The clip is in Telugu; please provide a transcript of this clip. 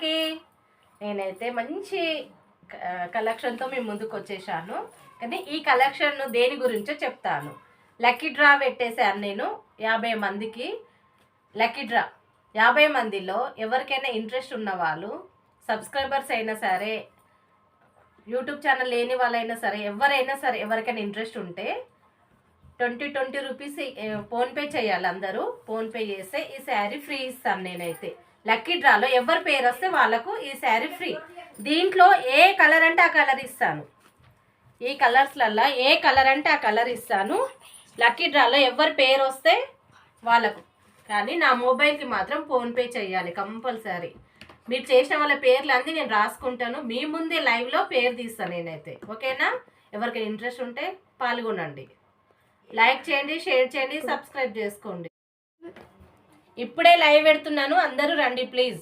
అందరికీ నేనైతే మంచి కలెక్షన్తో మేము ముందుకు వచ్చేసాను కానీ ఈ కలెక్షన్ దేని గురించో చెప్తాను. లక్కీ డ్రా పెట్టేశాను నేను యాభై మందికి. లక్కీ డ్రా యాభై మందిలో ఎవరికైనా ఇంట్రెస్ట్ ఉన్న వాళ్ళు సబ్స్క్రైబర్స్ అయినా సరే యూట్యూబ్ ఛానల్ లేని వాళ్ళైనా సరే ఎవరైనా సరే ఎవరికైనా ఇంట్రెస్ట్ ఉంటే ట్వంటీ ట్వంటీ రూపీస్ ఫోన్పే చేయాలి అందరూ. ఫోన్పే చేస్తే ఈ శారీ ఫ్రీ ఇస్తాను నేనైతే. లక్కీ డ్రాలో ఎవరి పేరు వస్తే వాళ్ళకు ఈ శారీ ఫ్రీ. దీంట్లో ఏ కలర్ అంటే ఆ కలర్ ఇస్తాను. ఈ కలర్స్లల్లో ఏ కలర్ అంటే ఆ కలర్ ఇస్తాను. లక్కీ డ్రాలో ఎవరి పేరు వస్తే వాళ్ళకు. కానీ నా మొబైల్కి మాత్రం ఫోన్పే చేయాలి కంపల్సరీ. మీరు చేసిన వాళ్ళ పేర్లు అన్నీ నేను రాసుకుంటాను. మీ ముందే లైవ్లో పేరు తీస్తాను నేనైతే. ఓకేనా? ఎవరికైనా ఇంట్రెస్ట్ ఉంటే పాల్గొనండి. లైక్ చేయండి షేర్ చేయండి సబ్స్క్రైబ్ చేసుకోండి. ఇప్పుడే లైవ్ పెడుతున్నాను అందరూ రండి ప్లీజ్.